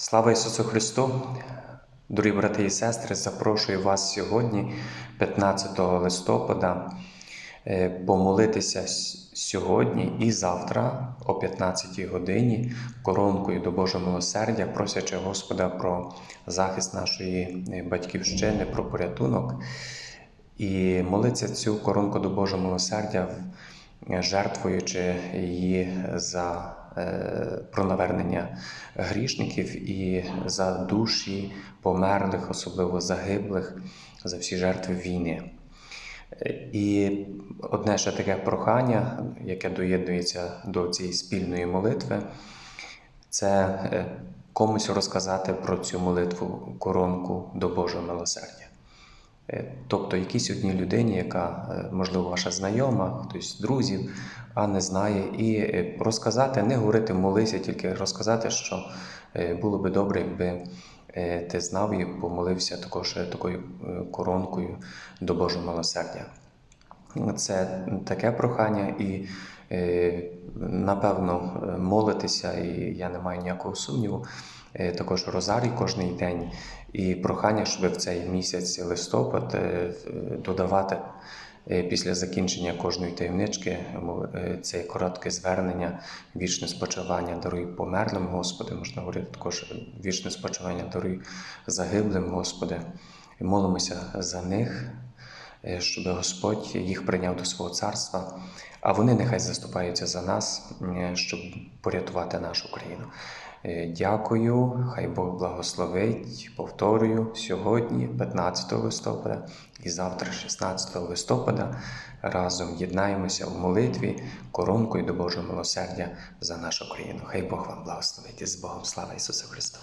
Слава Ісусу Христу! Дорогі брати і сестри, запрошую вас сьогодні, 15 листопада, е, помолитися сьогодні і завтра о 15 годині коронкою до Божого милосердя, просячи Господа про захист нашої е, батьківщини, про порятунок. І молиться цю коронку до Божого милосердя, жертвуючи її за е, про навернення грішників і за душі померлих, особливо загиблих, за всі жертви війни. Е, І одне ще таке прохання, яке доєднується до цієї спільної молитви, це е, комусь розказати про цю молитву коронку до Божого милосердя. Е, Тобто якійсь одній людині, яка, е, можливо, ваша знайома, хтось друзів, а не знає, і е, розказати, не говорити молися, тільки розказати, що було би добре, якби ти знав і помолився також такою коронкою до Божого милосердя. Це таке прохання, і е, напевно молитися, і я не маю ніякого сумніву. Е, Також розарій кожний день, і прохання, щоб в цей місяць листопад е, додавати після закінчення кожної таємнички це коротке звернення, вічне спочивання даруй померлим, Господи, можна говорити також вічне спочивання даруй загиблим, Господи. Молимося за них, щоб Господь їх прийняв до свого царства, а вони нехай заступаються за нас, е, щоб порятувати нашу країну. Е, Дякую, хай Бог благословить. Повторюю, сьогодні, 15 листопада і завтра, 16 листопада, разом єднаємося в молитві коронкою до Божого милосердя за нашу країну. Хай Бог вам благословить. І з Богом слава Ісусу Христу!